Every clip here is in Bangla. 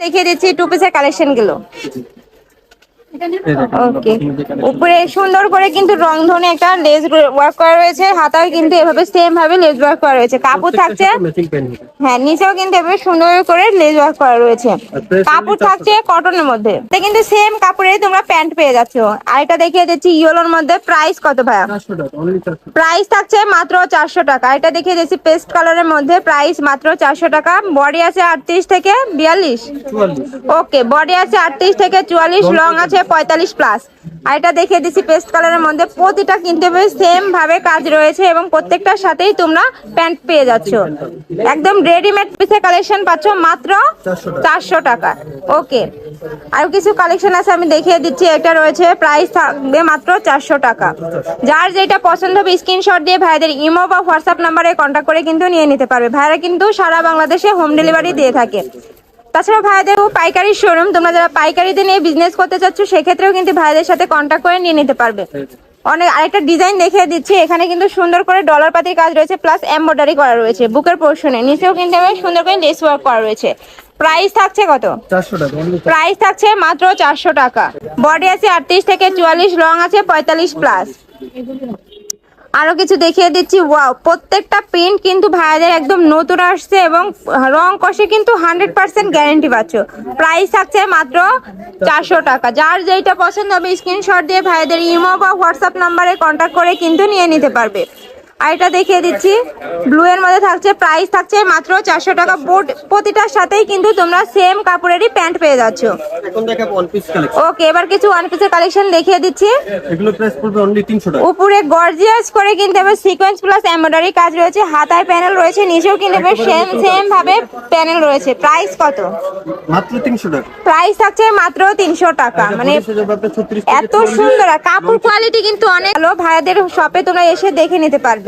দেখিয়ে দিচ্ছি টু পিসের কালেকশনগুলো। ওকে উপরে সুন্দর করে কিন্তু রং ধনে একটা লেস ওয়ার্ক করা রয়েছে। হাতায় কিন্তু এভাবে সেম ভাবে লেস ওয়ার্ক করা রয়েছে। কাপড় থাকছে হ্যাঁ নিচেও কিন্তু এভাবে সুন্দর করে লেস ওয়ার্ক করা রয়েছে। কাপড় থাকছে কটনের মধ্যে। কিন্তু সেম কাপড়ে তোমরা প্যান্ট পেয়ে যাচ্ছ। আর এটা দেখিয়ে দিচ্ছি ইয়েলোর মধ্যে প্রাইস কত ভাইয়া? প্রাইস থাকছে মাত্র চারশো টাকা। এটা দেখিয়ে দিচ্ছি পেস্ট কালারের মধ্যে প্রাইস মাত্র চারশো টাকা। বডি আছে আটত্রিশ থেকে বিয়াল্লিশ। ওকে বডি আছে আটত্রিশ থেকে চুয়াল্লিশ লং আছে পঁয়তাল্লিশ প্লাস আর এটা দেখিয়ে দিচ্ছি পেস্ট কালারের মধ্যে। প্রতিটা কিনতে সেম ভাবে কাজ রয়েছে এবং প্রত্যেকটার সাথেই তোমরা প্যান্ট পেয়ে যাচ্ছ। একদম রেডিমেড পিসের কালেকশন পাচ্ছ মাত্র চারশো টাকা। ওকে আর কিছু কালেকশন আছে আমি দেখিয়ে দিচ্ছি। এটা রয়েছে প্রাইস থাকবে মাত্র চারশো টাকা। যার যেটা পছন্দ হবে স্ক্রিনশট দিয়ে ভাইদের ইমো বা হোয়াটসঅ্যাপ নাম্বারে কন্ট্যাক্ট করে কিন্তু নিয়ে নিতে পারবে। ভাইরা কিন্তু সারা বাংলাদেশে হোম ডেলিভারি দিয়ে থাকে। তাছাড়া ভাইদের পাইকারি শোরুম তোমরা যারা পাইকারিতে নিয়ে বিজনেস করতে চাচ্ছ সেক্ষেত্রেও কিন্তু ভাইদের সাথে কন্ট্যাক্ট করে নিয়ে নিতে পারবে। অনেক আরেকটা ডিজাইন দেখিয়ে দিচ্ছি এখানে কিন্তু সুন্দর করে ডলার পাতির কাজ রয়েছে প্লাস এমব্রয়ডারি করা রয়েছে বুকের পোর্শনে নিচেও কিন্তু সুন্দর করে লেস ওয়ার্ক করা রয়েছে। প্রাইস থাকছে কত? চারশো টাকা প্রাইস থাকছে মাত্র চারশো টাকা। বডি আছে আটত্রিশ থেকে চুয়াল্লিশ লং আছে পঁয়তাল্লিশ প্লাস আরও কিছু দেখিয়ে দিচ্ছি। ওয়াও প্রত্যেকটা প্রিন্ট কিন্তু ভাইয়াদের একদম নতুন আসছে এবং রং কষে কিন্তু হান্ড্রেড পার্সেন্ট গ্যারেন্টি পাচ্ছ। প্রাইস থাকছে মাত্র চারশো টাকা। যার যেইটা পছন্দ হবে স্ক্রিনশট দিয়ে ভাইয়াদের ইমো বা হোয়াটসঅ্যাপ নাম্বারে কন্ট্যাক্ট করে কিন্তু নিয়ে নিতে পারবে। আর এটা দেখিয়ে দিচ্ছি। ব্লু এর মধ্যে থাকছে প্রাইস থাকছে মাত্র চারশো টাকা। বোর্ড প্রতিটার সাথেই কিন্তু তোমরা সেম কাপড়েরই প্যান্ট পেয়ে যাচ্ছ। ওকে এবার কিছু ওয়ান পিসের কালেকশন দেখিয়ে দিচ্ছি। উপরে গর্জিয়াস করে কিন্তু এবার সিকোয়েন্স প্লাস এমব্রয়ডারি কাজ রয়েছে। হাতায় প্যানেল রয়েছে নিচেও কিন্তু এবার সেম সেম ভাবে প্যানেল রয়েছে। প্রাইস কত? মাত্র তিনশো টাকা। প্রাইস থাকছে মাত্র তিনশো টাকা। মানে এত সুন্দর। কাপড় কোয়ালিটি কিন্তু অনেক। ভালো ভাইয়াদের শপে তোমরা এসে দেখে নিতে পারবে।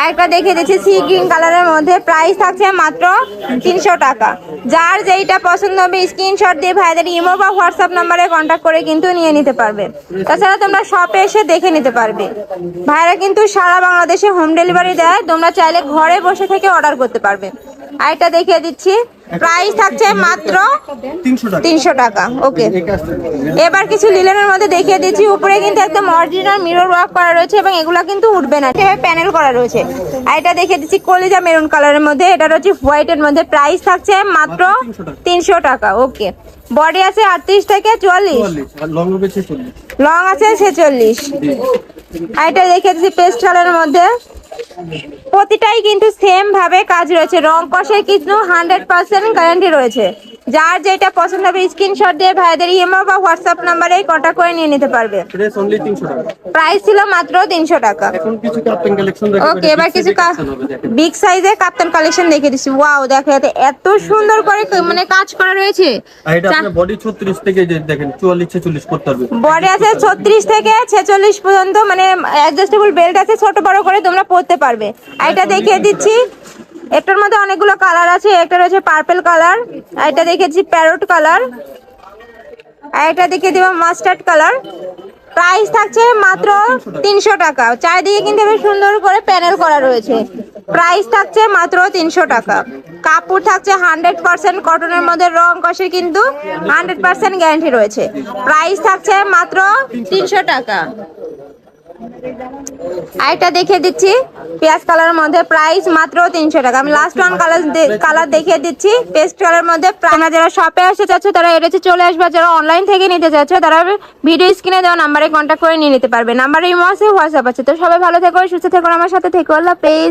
আরেকটা দেখে দিচ্ছি সি গ্রিন কালারের মধ্যে প্রাইস থাকছে মাত্র তিনশো টাকা। যার যেইটা পছন্দ হবে স্ক্রিনশট দিয়ে ভাইদের ইমো বা হোয়াটসঅ্যাপ নাম্বারে কন্ট্যাক্ট করে কিন্তু নিয়ে নিতে পারবে। তাছাড়া তোমরা শপে এসে দেখে নিতে পারবে। ভাইরা কিন্তু সারা বাংলাদেশে হোম ডেলিভারি দেয়, তোমরা চাইলে ঘরে বসে থেকে অর্ডার করতে পারবে। আরেকটা দেখিয়ে দিচ্ছি। প্রাইস থাকছে মাত্র তিনশো টাকা। ওকে এবার কিছু লিলেনের মধ্যে দেখিয়ে দিচ্ছি। উপরে কিন্তু একদম অরিজিনাল মিরর ওয়ার্ক করা রয়েছে এবং এগুলা কিন্তু উঠবে না। প্যানেল করা রয়েছে। আর এটা দেখিয়ে দিচ্ছি কলিজা মেরুন কালারের মধ্যে। এটা রয়েছে হোয়াইটের মধ্যে। প্রাইস থাকছে মাত্র তিনশো টাকা। ওকে বডি আছে আটত্রিশ থেকে চুয়াল্লিশ। লং আছে ছেচল্লিশ। আর এটা দেখিয়ে দিচ্ছি পেস্ট কালারের মধ্যে। প্রতিটাই কিন্তু সেম ভাবে কাজ রয়েছে। রং কষের কিন্তু হান্ড্রেড পার্সেন্ট গ্যারান্টি রয়েছে। যার যেটা পছন্দ হবে স্ক্রিনশট দিয়ে ভাইদের ইএমও বা হোয়াটসঅ্যাপ নাম্বারে কন্ট্যাক্ট করে নিয়ে নিতে পারবে। প্রাইস ছিল মাত্র তিনশো টাকা। ওকে এবার কিছু বিগ সাইজের কাপ্তান কালেকশন দেখে দিচ্ছি। ওয়াও দেখো এতে এত সুন্দর করে মানে কাজ করা রয়েছে। বডি ছত্রিশ থেকে দেখেন চুয়াল্লিশ ছেচল্লিশ করতে পারবে বডি আছে ছত্রিশ থেকে ছেচল্লিশ পর্যন্ত মানে অ্যাডজাস্টেবল বেল্ট আছে ছোট বড় করে তোমরা পরতে পারবে। এটা দেখিয়ে দিচ্ছি। একটার মধ্যে অনেকগুলো কালার আছে, একটা রয়েছে পার্পল কালার, আর এটা দেখেছি প্যারট কালার, আর এটা দেখিয়ে দিব মাস্টার্ড কালার। প্রাইস থাকছে মাত্র তিনশো টাকা। চারিদিকে কিন্তু বেশ সুন্দর করে প্যানেল করা রয়েছে। প্রাইস থাকছে মাত্র তিনশো টাকা। কাপড় থাকছে হান্ড্রেড পার্সেন্ট কটনের মধ্যে রং কষে কিন্তু হান্ড্রেড পার্সেন্ট গ্যারান্টি রয়েছে। প্রাইস থাকছে মাত্র তিনশো টাকা। আরেকটা দেখিয়ে দিচ্ছি। পেঁয়াজ কালারের মধ্যে প্রাইস মাত্র তিনশো টাকা। আমি লাস্ট ওয়ান কালার কালার দেখিয়ে দিচ্ছি। পেস্ট কালার মধ্যে তোমরা যারা শপে আসতে চাচ্ছ, তারা এটাতে চলে আসবে। যারা অনলাইন থেকে নিতে চাচ্ছ, তারা ভিডিও স্ক্রিনে দেওয়া নাম্বারে কন্ট্যাক্ট করে নিয়ে নিতে পারবে। নাম্বারে ইমো আছে হোয়াটসঅ্যাপ আছে। তো সবাই ভালো থেকো, সুস্থ থেকো, আমার সাথে থেকো। আল্লাহ পেজ